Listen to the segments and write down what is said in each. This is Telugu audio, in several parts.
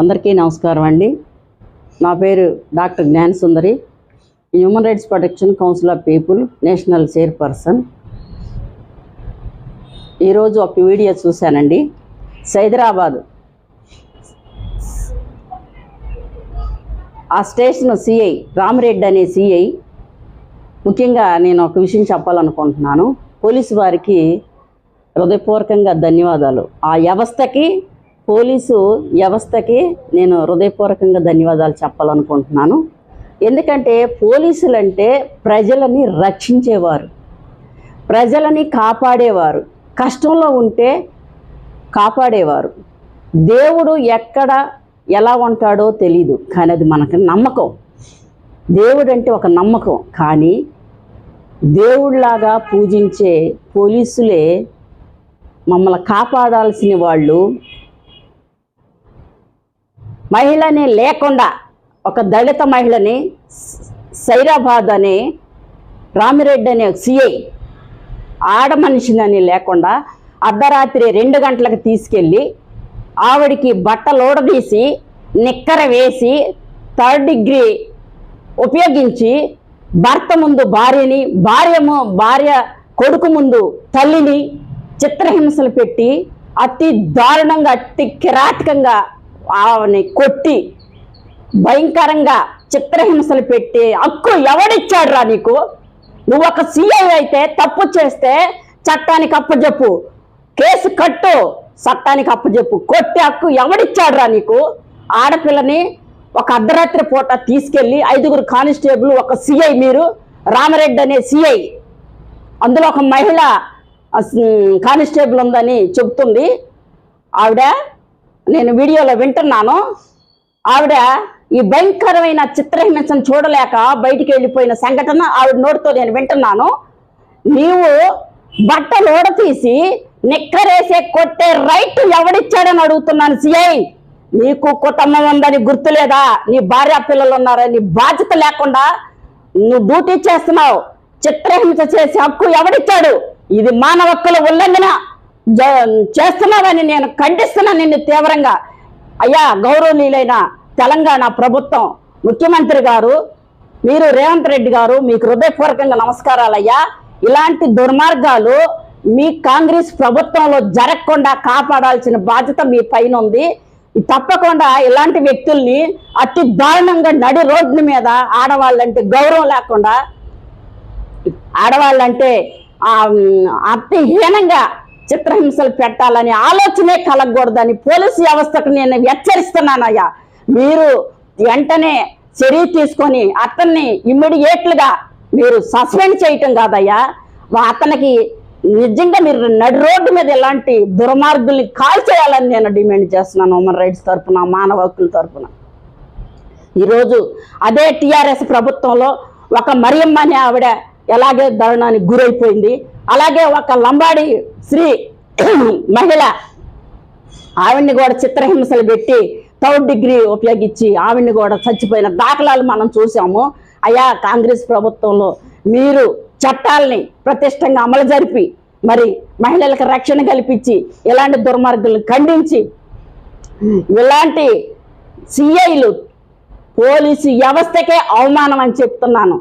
అందరికీ నమస్కారం అండి. నా పేరు doctor Gnanasundari human rights protection council of people national chairperson. ఈరోజు ఒక వీడియో చూశానండి. సైదరాబాద్. ఆ స్టేషన్ సిఐ రామరెడ్డి అనే సిఐ. ముఖ్యంగా నేను ఒక విషయం చెప్పాలనుకుంటున్నాను. పోలీసు వారికి హృదయపూర్వకంగా ధన్యవాదాలు. ఆ వ్యవస్థకి పోలీసు వ్యవస్థకి నేను హృదయపూర్వకంగా ధన్యవాదాలు చెప్పాలనుకుంటున్నాను. ఎందుకంటే పోలీసులు అంటే ప్రజలని రక్షించేవారు. ప్రజలని కాపాడేవారు. కష్టంలో ఉంటే కాపాడేవారు. దేవుడు ఎక్కడ ఎలా ఉంటాడో తెలీదు. కానీ అది మనకు నమ్మకం. దేవుడు అంటే ఒక నమ్మకం. కానీ దేవుడిలాగా పూజించే పోలీసులే మమ్మల్ని కాపాడాల్సిన వాళ్ళు మహిళని లేకుండా ఒక దళిత మహిళని సైరాబాద్ అనే రామిరెడ్డి అనే సిఐ ఆడ మనిషినని లేకుండా అర్ధరాత్రి రెండు గంటలకు తీసుకెళ్ళి ఆవిడికి బట్టలోడదీసి నిక్కర వేసి థర్డ్ డిగ్రీ ఉపయోగించి భర్త ముందు భార్యని భార్యము భార్య కొడుకు ముందు తల్లిని చిత్రహింసలు పెట్టి అతి దారుణంగా అతి కిరాటకంగా ఆమెని కొట్టి భయంకరంగా చిత్రహింసలు పెట్టి హక్కు ఎవడిచ్చాడు రా నీకు? నువ్వు ఒక సీఐ అయితే తప్పు చేస్తే చట్టానికి అప్పచెప్పు కేసు కట్టు చట్టానికి అప్పచెప్పు కొట్టి హక్కు ఎవడిచ్చాడు రా నీకు? ఆడపిల్లని ఒక అర్ధరాత్రి పూట తీసుకెళ్ళి ఐదుగురు కానిస్టేబుల్ ఒక సిఐ మీరు రామరెడ్డి అనే సిఐ అందులో ఒక మహిళ కానిస్టేబుల్ ఉందని చెబుతుంది. ఆవిడ నేను వీడియోలో వింటున్నాను. ఆవిడ ఈ భయంకరమైన చిత్రహింసను చూడలేక బయటికి వెళ్ళిపోయిన సంఘటన ఆవిడ నోటితో నేను వింటున్నాను. నీవు బట్టలు ఓడతీసి నిక్కరేసే కొట్టే రైట్ ఎవడిచ్చాడని అడుగుతున్నాను సిఐ. నీకు కుటుంబం ఉందని గుర్తులేదా నీ భార్య పిల్లలు ఉన్నారని నీ బాధ్యత లేకుండా నువ్వు డ్యూటీ చేస్తున్నావు. చిత్రహింస చేసే హక్కు ఎవడిచ్చాడు? ఇది మానవ హక్కుల ఉల్లంఘన. జ- నేను ఖండిస్తున్నాను నిన్ను తీవ్రంగా. అయ్యా గౌరవనీయులైన తెలంగాణ ప్రభుత్వం ముఖ్యమంత్రి గారు మీరు రేవంత్ రెడ్డి గారు మీకు హృదయపూర్వకంగా నమస్కారాలయ్యా. ఇలాంటి దుర్మార్గాలు మీ కాంగ్రెస్ ప్రభుత్వంలో జరగకుండా కాపాడాల్సిన బాధ్యత మీ పైన ఉంది. తప్పకుండా ఇలాంటి వ్యక్తుల్ని అతి దారుణంగా నడి రోడ్డు మీద ఆడవాళ్ళంటే గౌరవం లేకుండా ఆడవాళ్ళంటే అతిహీనంగా అతి హీనంగా చిత్రహింసలు పెట్టాలని ఆలోచనే కలగకూడదని పోలీసు వ్యవస్థకు నేను హెచ్చరిస్తున్నానయ్యా. మీరు వెంటనే చర్య తీసుకొని అతన్ని ఇమ్మీడియేట్లుగా మీరు సస్పెండ్ చేయటం కాదయ్యా. అతనికి నిజంగా మీరు నడి రోడ్డు మీద ఇలాంటి దుర్మార్గుల్ని కాల్ చేయాలని నేను డిమాండ్ చేస్తున్నాను హ్యూమన్ రైట్స్ తరఫున మానవ హక్కుల తరఫున ఈరోజు అదే టీఆర్ఎస్ ప్రభుత్వంలో ఒక మరియమ్మ అనే ఆవిడ ఎలాగే దారుణానికి గురైపోయింది. అలాగే ఒక లంబాడి స్త్రీ మహిళ ఆవిడ్ని కూడా చిత్రహింసలు పెట్టి థర్డ్ డిగ్రీ ఉపయోగించి ఆవిడ్ని కూడా చచ్చిపోయిన దాఖలాలు మనం చూసాము. అయా కాంగ్రెస్ ప్రభుత్వంలో మీరు చట్టాలని ప్రతిష్టంగా అమలు జరిపి మరి మహిళలకు రక్షణ కల్పించి ఇలాంటి దుర్మార్గులను ఖండించి ఇలాంటి సిఐలు పోలీసు వ్యవస్థకే అవమానం అని చెప్తున్నాను.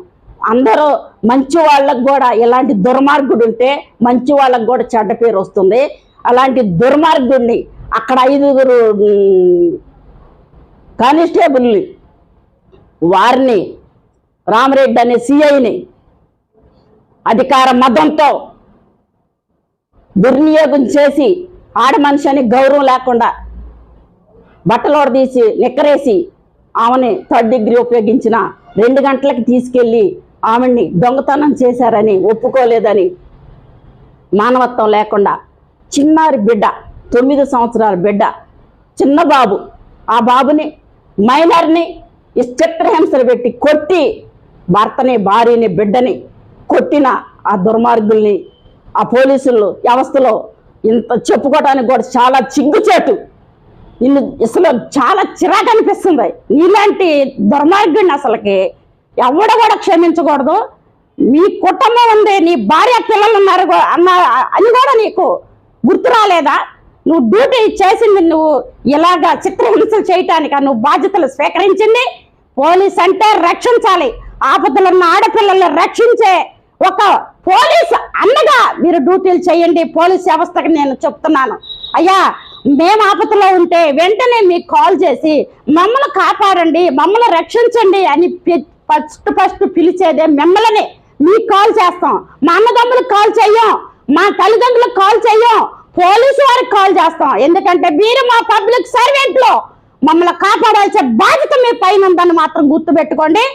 అందరూ మంచి వాళ్ళకు కూడా ఇలాంటి దుర్మార్గుడు ఉంటే మంచి వాళ్ళకు కూడా చెడ్డ పేరు వస్తుంది. అలాంటి దుర్మార్గుడిని అక్కడ ఐదుగురు కానిస్టేబుల్ని వారిని రామరెడ్డి అనే సిఐని అధికార మతంతో దుర్వినియోగం చేసి ఆడ మనిషి అని గౌరవం లేకుండా బట్టలోడ తీసి నిక్కరేసి ఆమెని థర్డ్ డిగ్రీ ఉపయోగించిన రెండు గంటలకు తీసుకెళ్ళి ఆమెని దొంగతనం చేశారని ఒప్పుకోలేదని మానవత్వం లేకుండా చిన్నారి బిడ్డ తొమ్మిది సంవత్సరాల బిడ్డ చిన్న బాబు ఆ బాబుని మైనర్ని చిత్రహింసలు పెట్టి కొట్టి భర్తని భార్యని బిడ్డని కొట్టిన ఆ దుర్మార్గుల్ని ఆ పోలీసులు వ్యవస్థలో ఇంత చెప్పుకోవడానికి కూడా చాలా చిగ్గుచేటు. నిన్ను అసలు చాలా చిరాకు అనిపిస్తుంది. ఇలాంటి దుర్మార్గుడిని అసలుకి ఎవడ కూడా క్షమించకూడదు. నీ కుటుంబం ఉంది నీ భార్య పిల్లలు ఉన్నారు అన్న అని కూడా నీకు గుర్తు రాలేదా? నువ్వు డ్యూటీ చేసింది నువ్వు ఇలాగా చిత్రహింసలు చేయటానికి? నువ్వు బాధ్యతలు స్వీకరించింది? పోలీస్ అంటే రక్షించాలి. ఆపదలున్న ఆడపిల్లల్ని రక్షించే ఒక పోలీస్ అన్నగా మీరు డ్యూటీలు చేయండి. పోలీస్ వ్యవస్థకి నేను చెప్తున్నాను. అయ్యా మేము ఆపదలో ఉంటే వెంటనే మీకు కాల్ చేసి మమ్మల్ని కాపాడండి మమ్మల్ని రక్షించండి అని ఫస్ట్ ఫస్ట్ పిలిచేదే మిమ్మల్ని. మీకు కాల్ చేస్తాం. మా అన్నదమ్ములకు కాల్ చెయ్యం మా తల్లిదండ్రులకు కాల్ చెయ్యం పోలీసు వారికి కాల్ చేస్తాం. ఎందుకంటే మీరు మా పబ్లిక్ సర్వెంట్లో మమ్మల్ని కాపాడాల్సిన బాధ్యత మీ పైన ఉందని మాత్రం గుర్తుపెట్టుకోండి.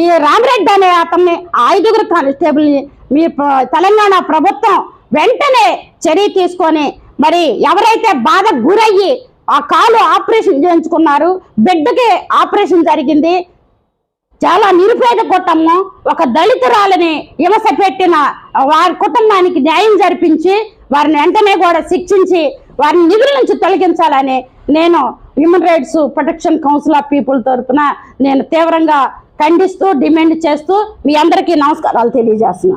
ఈ రామరెడ్డి అనే అతన్ని ఐదుగురు కానిస్టేబుల్ని మీ తెలంగాణ ప్రభుత్వం వెంటనే చర్య తీసుకొని మరి ఎవరైతే బాధ గురయ్యి ఆ కాలు ఆపరేషన్ చేయించుకున్నారు బిడ్డకి ఆపరేషన్ జరిగింది చాలా నిరుపేద కుటుంబం ఒక దళితురాలని హింస పెట్టిన వారి కుటుంబానికి న్యాయం జరిపించి వారిని వెంటనే కూడా శిక్షించి వారిని నిధుల నుంచి తొలగించాలని నేను human rights protection council of people తరఫున నేను తీవ్రంగా ఖండిస్తూ డిమాండ్ చేస్తూ మీ అందరికీ నమస్కారాలు తెలియజేస్తున్నాను.